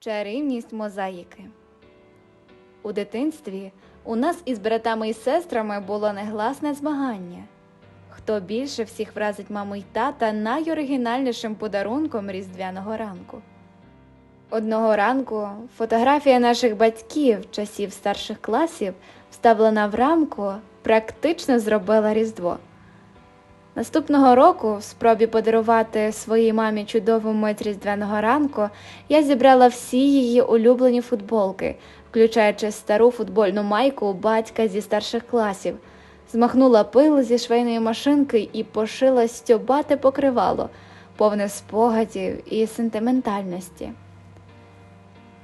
Чарівність мозаїки. У дитинстві у нас із братами і сестрами було негласне змагання. Хто більше всіх вразить маму й тата найоригінальнішим подарунком різдвяного ранку. Одного ранку фотографія наших батьків часів старших класів, вставлена в рамку, практично зробила Різдво. Наступного року, в спробі подарувати своїй мамі чудову мить різдвяного ранку, я зібрала всі її улюблені футболки, включаючи стару футбольну майку батька зі старших класів, змахнула пил зі швейної машинки і пошила стьобате покривало, повне спогадів і сентиментальності.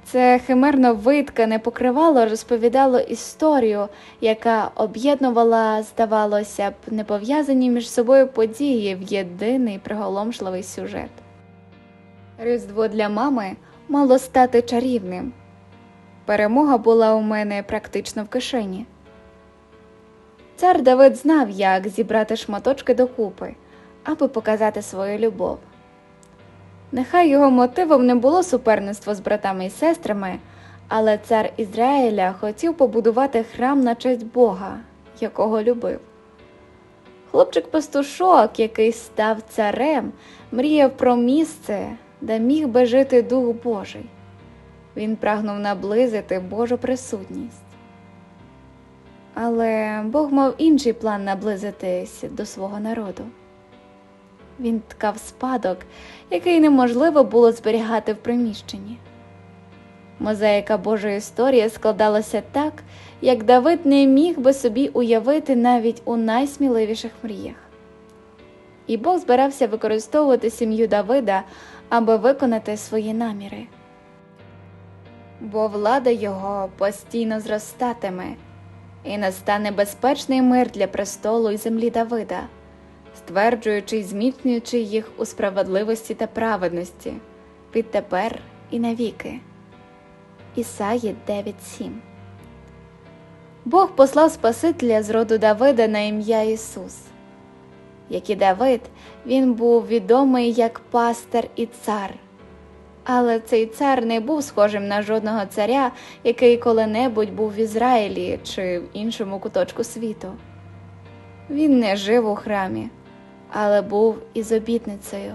Це химерно виткане покривало розповідало історію, яка об'єднувала, здавалося б, непов'язані між собою події в єдиний приголомшливий сюжет. Різдво для мами мало стати чарівним. Перемога була у мене практично в кишені. Цар Давид знав, як зібрати шматочки докупи, аби показати свою любов. Нехай його мотивом не було суперництво з братами і сестрами, але цар Ізраїля хотів побудувати храм на честь Бога, якого любив. Хлопчик-пастушок, який став царем, мріяв про місце, де міг би жити Дух Божий. Він прагнув наблизити Божу присутність. Але Бог мав інший план наблизитись до свого народу. Він ткав спадок, який неможливо було зберігати в приміщенні. Мозаїка Божої історії складалася так, як Давид не міг би собі уявити навіть у найсміливіших мріях. І Бог збирався використовувати сім'ю Давида, аби виконати свої наміри. Бо влада його постійно зростатиме, і настане безпечний мир для престолу і землі Давида стверджуючи й зміцнюючи їх у справедливості та праведності відтепер і навіки. Ісаї 9.7 Бог послав Спасителя з роду Давида на ім'я Ісус. Як і Давид, він був відомий як пастир і цар. Але цей цар не був схожим на жодного царя, який коли-небудь був в Ізраїлі чи в іншому куточку світу. Він не жив у храмі, але був із обітницею.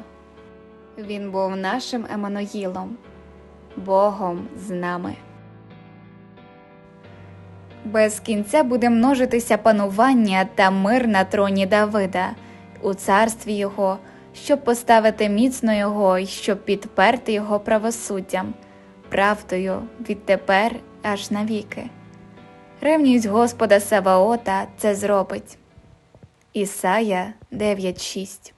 Він був нашим Еммануїлом, Богом з нами. Без кінця буде множитися панування та мир на троні Давида у царстві його, щоб поставити міцно його і щоб підперти його правосуддям, правдою відтепер аж навіки. Ревність Господа Саваота це зробить. Ісая 9.6